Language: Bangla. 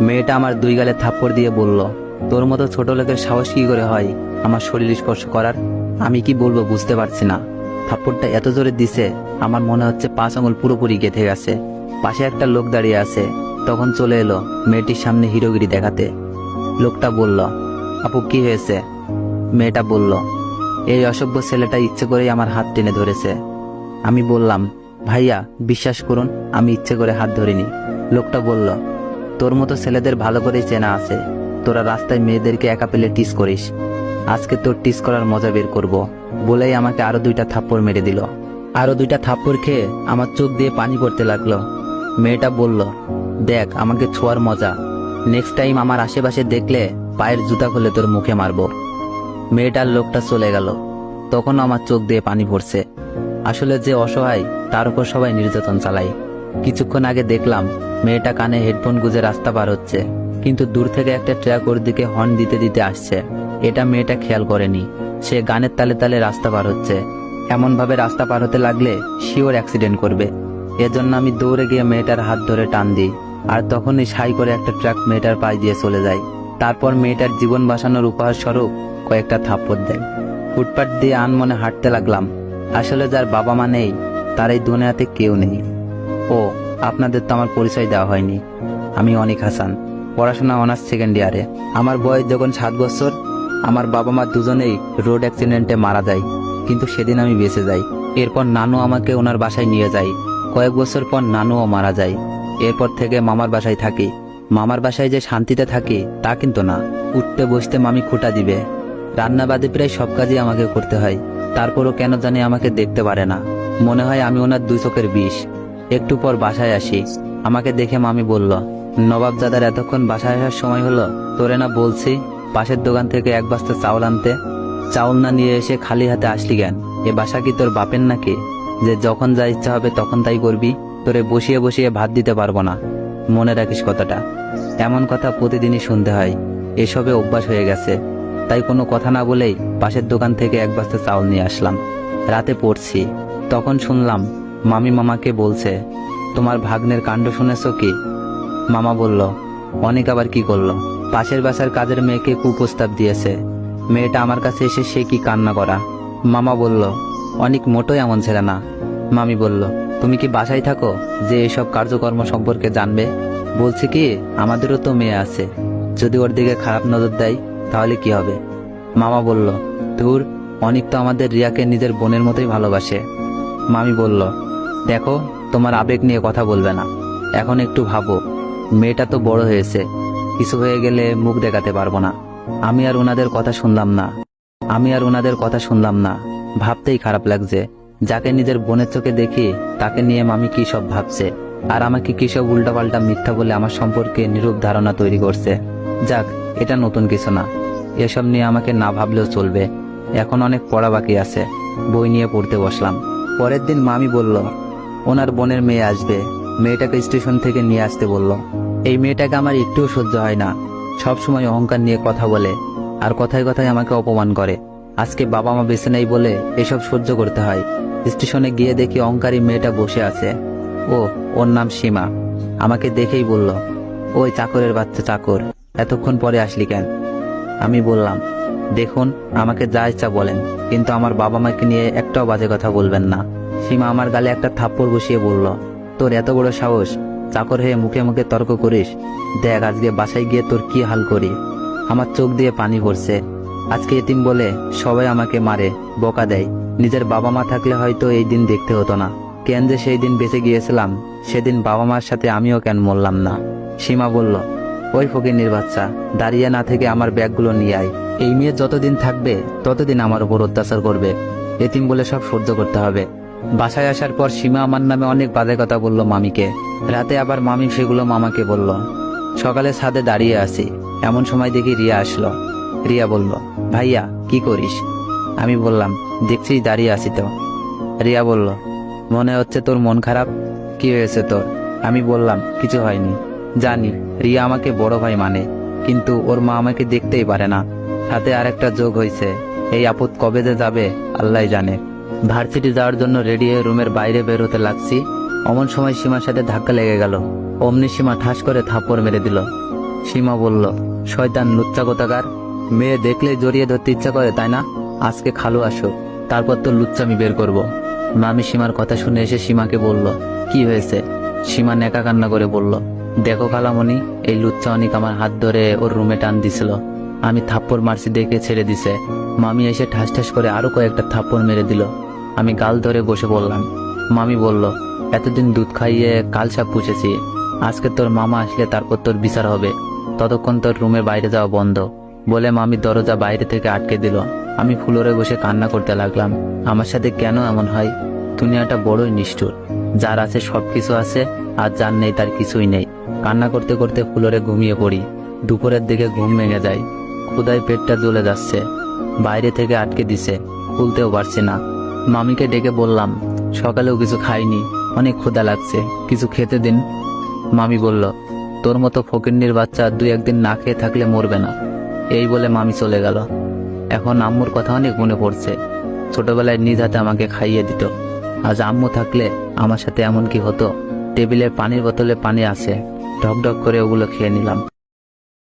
মেয়েটা আমার দুই গালে থাপ্পড় দিয়ে বলল, তোর মতো ছোট লোকের সাহস কি করে হয়? আমার শরীর স্পর্শ করার? আমি কি বলব বুঝতে পারছি না। থাপ্পড়টা এত জোরে দিছে, আমার মনে হচ্ছে পাঁচ আঙুল পুরোপুরি গেঁথে গেছে। পাশে একটা লোক দাঁড়িয়ে আছে। তখন চলে এলো মেয়েটির সামনে হিরোগিরি দেখাতে। লোকটা বলল, আপু, কি হয়েছে? মেয়েটা বলল, এই অসভ্য ছেলেটা ইচ্ছে করেই আমার হাত টেনে ধরেছে। আমি বললাম, ভাইয়া, বিশ্বাস করুন, আমি ইচ্ছে করে হাত ধরিনি। লোকটা বলল তোর মতো ছেলেদের ভালো করেই চেনা আছে। তোরা রাস্তায় মেয়েদেরকে একা পেলে টিস করিস। আজকে তোর টিস করার মজা বের করব। বলেই আমাকে আরও দুইটা থাপ্পড় মেরে দিল। আরও দুইটা থাপ্পড় খেয়ে আমার চোখ দিয়ে পানি পড়তে লাগল। মেয়েটা বলল, দেখ, আমাকে ছোঁয়ার মজা। নেক্সট টাইম আমার আশেপাশে দেখলে পায়ের জুতা খুলে তোর মুখে মারবো। মেয়েটার লোকটা চলে গেল। তখন আমার চোখ দিয়ে পানি পড়ছে। আসলে যে অসহায়, তার উপর সবাই নির্যাতন চালায়। কিছুক্ষণ আগে দেখলাম, মেয়েটা কানে হেডফোন গুজে রাস্তা পার হচ্ছে, কিন্তু দূর থেকে একটা ট্রাক ওর দিকে হর্ন দিতে দিতে আসছে। এটা মেয়েটা খেয়াল করেনি। সে গানের তালে তালে রাস্তা পার হচ্ছে। এমনভাবে রাস্তা পার হতে লাগলে শিওর অ্যাক্সিডেন্ট করবে। এজন্য আমি দৌড়ে গিয়ে মেয়েটার হাত ধরে টান দিই, আর তখনই সাই করে একটা ট্রাক মেয়েটার পায়ে দিয়ে চলে যায়। তারপর মেয়েটার জীবন বাঁচানোর উপহার স্বরূপ কয়েকটা থাপ্পড় দেয়। ফুটপাত দিয়ে আনমনে হাঁটতে লাগলাম। আসলে যার বাবা মা নেই, তার এই দুনিয়াতে কেউ নেই। ও, আপনাদের তো আমার পরিচয় দেওয়া হয়নি। আমি অনিক হাসান, পড়াশোনা অনার্স সেকেন্ড ইয়ারে। আমার বয়স যখন সাত বছর, আমার বাবা মা দুজনেই রোড অ্যাক্সিডেন্টে মারা যায়, কিন্তু সেদিন আমি বেঁচে যাই। এরপর নানু আমাকে ওনার বাসায় নিয়ে যায়। কয়েক বছর পর নানুও মারা যায়। এরপর থেকে মামার বাসায় থাকি। মামার বাসায় যে শান্তিতে থাকি, তা কিন্তু না। উঠতে বসতে মামি খুঁটা দিবে। রান্না বাদে প্রায় সব কাজই আমাকে করতে হয়। তারপরও কেন জানি আমাকে দেখতে পারে না। মনে হয় আমি ওনার দুই চোখের বিষ। একটু পর বাসায় আসি। আমাকে দেখে মামি বলল, নবাব দাদার এতক্ষণ বাসায় আসার সময় হলো? তোরে না বলছি, পাশের দোকান থেকে এক বাস্তা চাউল আনতে? চাউল না নিয়ে এসে খালি হাতে আসলি কেন? এ বাসা কি তোর বাপের নাকি? যে যখন যা ইচ্ছা হবে তখন তাই করবি, তোরে বসিয়ে বসিয়ে ভাত দিতে পারব না। মনে রাখিস কথাটা। এমন কথা প্রতিদিনই শুনতে হয়। এসবে অভ্যাস হয়ে গেছে। তাই কোনো কথা না বলেই পাশের দোকান থেকে এক বাস্তা চাউল নিয়ে আসলাম। রাতে পড়ছি। তখন শুনলাম মামি মামাকে বলছে, তোমার ভাগ্নের কাণ্ড শুনেছ কি? মামা বলল, অনেক আবার কি করল? পাশের বাসার কাজের মেয়েকে কুপ্রস্তাব দিয়েছে। মেয়েটা আমার কাছে এসে সে কি কান্না করা? মামা বলল, অনেক মোটোই এমন ছেলে না। মামি বলল, তুমি কি বাসায় থাকো যে এসব কার্যকর্ম সম্পর্কে জানবে? বলছি কি, আমাদেরও তো মেয়ে আছে। যদি ওর দিকে খারাপ নজর দেয়, তাহলে কি হবে? মামা বলল তোর অনেক তো আমাদের রিয়াকে নিজের বোনের মতোই ভালোবাসে। মামি বলল দেখো, তোমার আবেগ নিয়ে কথা বলবে না। এখন একটু ভাবো, মেয়েটা তো বড় হয়েছে, কিছু হয়ে গেলে মুখ দেখাতে পারব না। আমি আর ওনাদের কথা শুনলাম না। আমি আর ওনাদের কথা শুনলাম না। ভাবতেই খারাপ লাগছে। যাকে নিজের বোনের চোখে দেখি, তাকে নিয়ে মামি কি সব ভাবছে? আর আমাকে কি সব উল্টাপাল্টা মিথ্যা বলে আমার সম্পর্কে নিরূপ ধারণা তৈরি করছে? যাক, এটা নতুন কিছু না। এসব নিয়ে আমাকে না ভাবলেও চলবে। এখন অনেক পড়া বাকি আছে। বই নিয়ে পড়তে বসলাম। পরের দিন মামি বলল ওনার বোনের মেয়ে আসবে। মেয়েটাকে স্টেশন থেকে নিয়ে আসতে বলল। এই মেয়েটাকে আমার একটুও সহ্য হয় না। সব সময় অহংকার নিয়ে কথা বলে আর কথায় কথায় আমাকে অপমান করে। আজকে বাবা মা বেছে নেই বলে এসব সহ্য করতে হয়। স্টেশনে গিয়ে দেখি অহংকারী মেয়েটা বসে আছে। ও, ওর নাম সীমা। আমাকে দেখেই বলল, ওই চাকরের বাচ্চা চাকর, এতক্ষণ পরে আসলি কেন? আমি বললাম, দেখুন, আমাকে যা ইচ্ছা বলেন, কিন্তু আমার বাবা মাকে নিয়ে একটাও বাজে কথা বলবেন না। সীমা আমার গালে একটা থাপ্পড় বসিয়ে বলল, তোর এত বড় সাহস, চাকর হয়ে মুখে মুখে তর্ক করিস? দেখ, আজকে বাসায় গিয়ে তোর কি হাল করি। আমার চোখ দিয়ে পানি পড়ছে আজকে এতিম বলে সবাই আমাকে মারে, বকা দেয়। নিজের বাবা মা থাকলে হয়তো এই দিন দেখতে হতো না। কেন যে সেই দিন বেঁচে গিয়েছিলাম, সেদিন বাবা মার সাথে আমিও কেন মরলাম না? সীমা বলল, ওই ফকির বাচ্চা, দাঁড়িয়ে না থেকে আমার ব্যাগগুলো নিয়ে আয়। এই মেয়ে যতদিন থাকবে, ততদিন আমার উপর অত্যাচার করবে। এতিম বলে সব সহ্য করতে হবে। বাসায় আসার পর সীমা আমার নামে অনেক বাজে কথা বলল মামিকে। রাতে আবার মামি সেগুলো মামাকে বলল। সকালে ছাদে দাঁড়িয়ে আছি। এমন সময় দেখি রিয়া আসলো। রিয়া বলল, ভাইয়া, কি করিস? আমি বললাম দেখছিস দাঁড়িয়ে আছি তো। রিয়া বলল, মনে হচ্ছে তোর মন খারাপ? কি হয়েছে তোর? আমি বললাম, কিছু হয়নি। জানি, রিয়া আমাকে বড় ভাই মানে কিন্তু ওর মা আমাকে দেখতেই পারে না। সাথে আরেকটা যোগ হয়েছে। এই আপদ কবে যে যাবে আল্লাহ জানে। ভার্সিটি যাওয়ার জন্য রেডি হয়ে রুমের বাইরে বের হতে লাগছি। অমন সময় সীমার সাথে ধাক্কা লেগে গেল। অমনি সীমা ঠাস করে থাপ্পড় মেরে দিল। সীমা বলল, শয়তান লুচ্চা মেয়ে দেখলে জড়িয়ে ধরতে ইচ্ছা করে, তাই না? আজকে খালু আসো, তারপর তো লুচ্চামি বের করব। মামি সীমার কথা শুনে এসে সীমাকে বলল, কি হয়েছে? সীমা নেকা কান্না করে বলল, দেখো খালামণি, এই লুচ্চা অনেক আমার হাত ধরে ওর রুমে টান দিছিল। আমি থাপ্পড় মারছি দেখে ছেড়ে দিছে। মামি এসে ঠাস ঠাস করে আরও কয়েকটা থাপ্পড় মেরে দিল। আমি গাল ধরে বসে বললাম, মামি বলল, এতদিন দুধ খাইয়ে কাল সাপ পুষেছি। আজকে তোর মামা আসলে তারপর তোর বিচার হবে। ততক্ষণ তোর রুমে বাইরে যাওয়া বন্ধ। বলে মামি দরজা বাইরে থেকে আটকে দিল। আমি ফ্লোরে বসে কান্না করতে লাগলাম, আমার সাথে কেন এমন হয়? দুনিয়াটা বড়ই নিষ্ঠুর। যার আছে সব কিছু আছে, আর যার নেই তার কিছুই নেই। কান্না করতে করতে ফ্লোরে ঘুমিয়ে পড়ি। দুপুরের দিকে ঘুম ভেঙে যায়। ক্ষুদায় পেটটা জ্বলে যাচ্ছে। বাইরে থেকে আটকে দিছে। খুলতেও পারছি না। মামিকে ডেকে বললাম, সকালেও কিছু খাইনি, অনেক ক্ষুধা লাগছে, কিছু খেতে দিন। মামি বলল, তোর মতো ফকিন্নির বাচ্চা দুই একদিন না খেয়ে থাকলে মরবে না। এই বলে মামি চলে গেল। এখন আম্মুর কথা অনেক মনে পড়ছে। ছোটবেলায় নিজ হাতে আমাকে খাইয়ে দিত। আজ আম্মু থাকলে আমার সাথে এমন কি হতো? টেবিলের পানির বোতলে পানি আছে। ঢক ঢক করে ওগুলো খেয়ে নিলাম।